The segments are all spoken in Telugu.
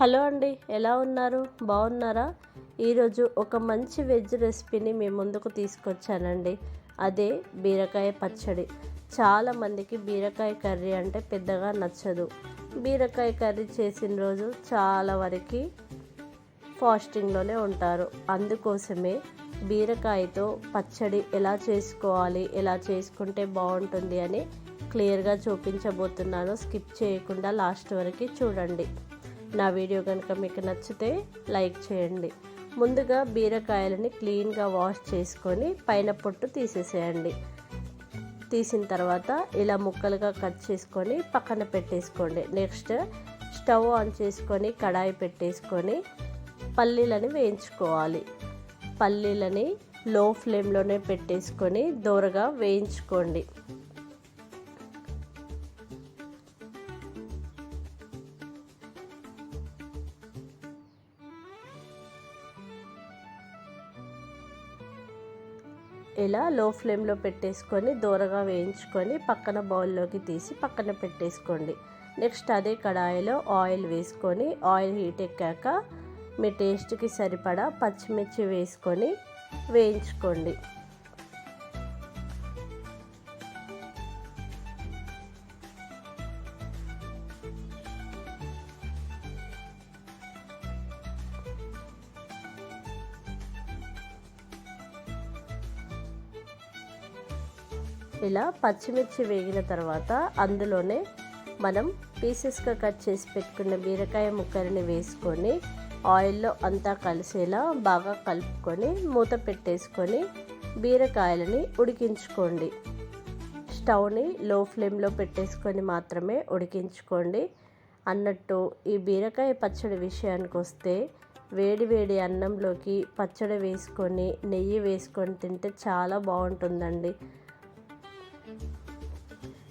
హలో అండి ఎలా ఉన్నారు? బాగున్నారా? ఈరోజు ఒక మంచి వెజ్ రెసిపీని మీ ముందుకు తీసుకొచ్చానండి. అదే బీరకాయ పచ్చడి. చాలామందికి బీరకాయ కర్రీ అంటే పెద్దగా నచ్చదు. బీరకాయ కర్రీ చేసిన రోజు చాలా వరకు ఫాస్టింగ్లోనే ఉంటారు. అందుకోసమే బీరకాయతో పచ్చడి ఎలా చేసుకోవాలి ఎలా చేసుకుంటే బాగుంటుంది అని క్లియర్గా చూపించబోతున్నాను. స్కిప్ చేయకుండా లాస్ట్ వరకు చూడండి. నా వీడియో కనుక మీకు నచ్చితే లైక్ చేయండి. ముందుగా బీరకాయలని క్లీన్గా వాష్ చేసుకొని పైన పొట్టు తీసేసేయండి. తీసిన తర్వాత ఇలా ముక్కలుగా కట్ చేసుకొని పక్కన పెట్టేసుకోండి. నెక్స్ట్ స్టవ్ ఆన్ చేసుకొని కడాయి పెట్టేసుకొని పల్లీలని వేయించుకోవాలి. పల్లీలని లో ఫ్లేమ్లోనే పెట్టేసుకొని దూరగా వేయించుకోండి. ఇలా లో ఫ్లేమ్లో పెట్టేసుకొని దూరగా వేయించుకొని పక్కన బౌల్లోకి తీసి పక్కన పెట్టేసుకోండి. నెక్స్ట్ అదే కడాయిలో ఆయిల్ వేసుకొని ఆయిల్ హీట్ ఎక్కాక మీ టేస్ట్కి సరిపడా పచ్చిమిర్చి వేసుకొని వేయించుకోండి. ఇలా పచ్చిమిర్చి వేగిన తర్వాత అందులోనే మనం పీసెస్గా కట్ చేసి పెట్టుకున్న బీరకాయ ముక్కల్ని వేసుకొని ఆయిల్లో అంతా కలిసేలా బాగా కలుపుకొని మూత పెట్టేసుకొని బీరకాయలని ఉడికించుకోండి. స్టవ్ని లో ఫ్లేమ్లో పెట్టేసుకొని మాత్రమే ఉడికించుకోండి. అన్నట్టు ఈ బీరకాయ పచ్చడి విషయానికి వస్తే వేడి వేడి అన్నంలోకి పచ్చడి వేసుకొని నెయ్యి వేసుకొని తింటే చాలా బాగుంటుందండి.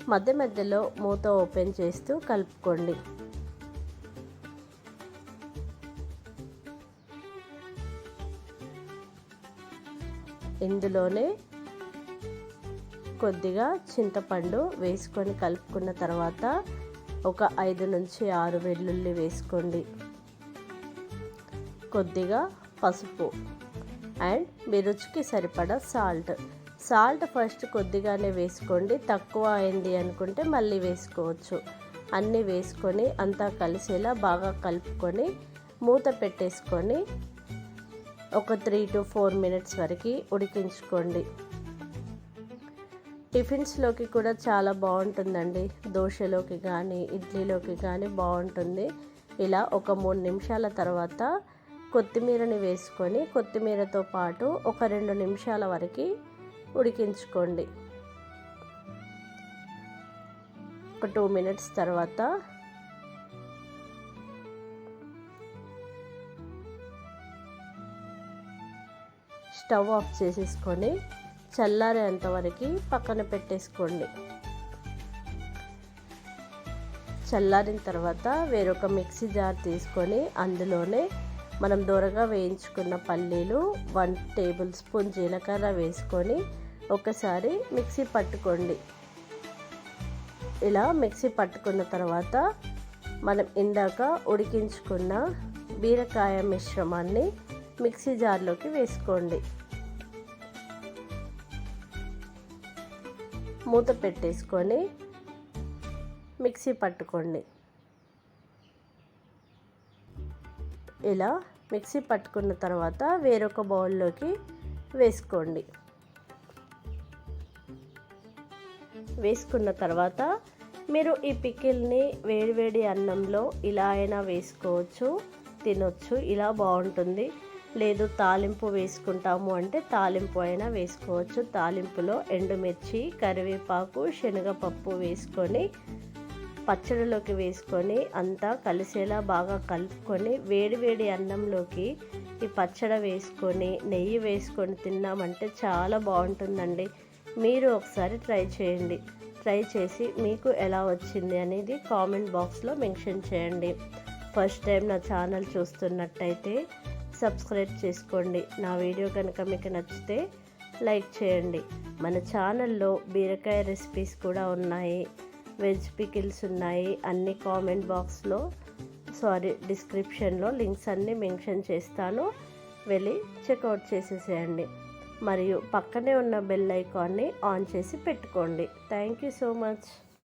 మధ్య మధ్యలో మూత ఓపెన్ చేస్తూ కలుపుకోండి. ఇందులోనే కొద్దిగా చింతపండు వేసుకొని కలుపుకున్న తర్వాత ఒక ఐదు నుంచి ఆరు వెల్లుల్లి వేసుకోండి. కొద్దిగా పసుపు. అండ్ మీ రుచికి సరిపడా సాల్ట్. సాల్ట్ ఫస్ట్ కొద్దిగానే వేసుకోండి. తక్కువ అయింది అనుకుంటే మళ్ళీ వేసుకోవచ్చు. అన్నీ వేసుకొని అంతా కలిసేలా బాగా కలుపుకొని మూత పెట్టేసుకొని ఒక త్రీ టు ఫోర్ మినిట్స్ వరకు ఉడికించుకోండి. టిఫిన్స్లోకి కూడా చాలా బాగుంటుందండి. దోశలోకి కానీ ఇడ్లీలోకి కానీ బాగుంటుంది. ఇలా ఒక మూడు నిమిషాల తర్వాత కొత్తిమీరని వేసుకొని కొత్తిమీరతో పాటు ఒక రెండు నిమిషాల వరకు ఉడికించుకోండి. ఒక టూ మినిట్స్ తర్వాత స్టవ్ ఆఫ్ చేసేసుకొని చల్లారేంత వరకు పక్కన పెట్టేసుకోండి. చల్లారిన తర్వాత వేరొక మిక్సీ జార్ తీసుకొని అందులోనే మనం దూరగా వేయించుకున్న పల్లీలు వన్ టేబుల్ స్పూన్ జీలకర్ర వేసుకొని ఒకసారి మిక్సీ పట్టుకోండి. ఇలా మిక్సీ పట్టుకున్న తర్వాత మనం ఇందాక ఉడికించుకున్న బీరకాయ మిశ్రమాన్ని మిక్సీ జార్లోకి వేసుకోండి. మూత పెట్టేసుకొని మిక్సీ పట్టుకోండి. ఇలా మిక్సీ పట్టుకున్న తర్వాత వేరొక బౌల్లోకి వేసుకోండి. వేసుకున్న తర్వాత మీరు ఈ పికిల్ని వేడివేడి అన్నంలో ఇలా అయినా వేసుకోవచ్చు తినొచ్చు ఇలా బాగుంటుంది. లేదు తాలింపు వేసుకుంటాము అంటే తాలింపు అయినా వేసుకోవచ్చు. తాలింపులో ఎండుమిర్చి కరివేపాకు శనగపప్పు వేసుకొని పచ్చడిలోకి వేసుకొని అంతా కలిసేలా బాగా కలుపుకొని వేడి వేడి అన్నంలోకి ఈ పచ్చడి వేసుకొని నెయ్యి వేసుకొని తిన్నామంటే చాలా బాగుంటుందండి. మీరు ఒకసారి ట్రై చేయండి. ట్రై చేసి మీకు ఎలా వచ్చింది అనేది కామెంట్ బాక్స్లో మెన్షన్ చేయండి. ఫస్ట్ టైం నా ఛానల్ చూస్తున్నట్టయితే సబ్స్క్రైబ్ చేసుకోండి. నా వీడియో కనుక మీకు నచ్చితే లైక్ చేయండి. మన ఛానల్లో బీరకాయ రెసిపీస్ కూడా ఉన్నాయి. వెజ్ పికిల్స్ ఉన్నాయి. అన్ని కామెంట్ బాక్స్లో సారీ డిస్క్రిప్షన్లో లింక్స్ అన్నీ మెన్షన్ చేస్తాను. వెళ్ళి చెక్అవుట్ చేసేసేయండి. మరియు పక్కనే ఉన్న బెల్ ఐకాన్ని ఆన్ చేసి పెట్టుకోండి. Thank you so much.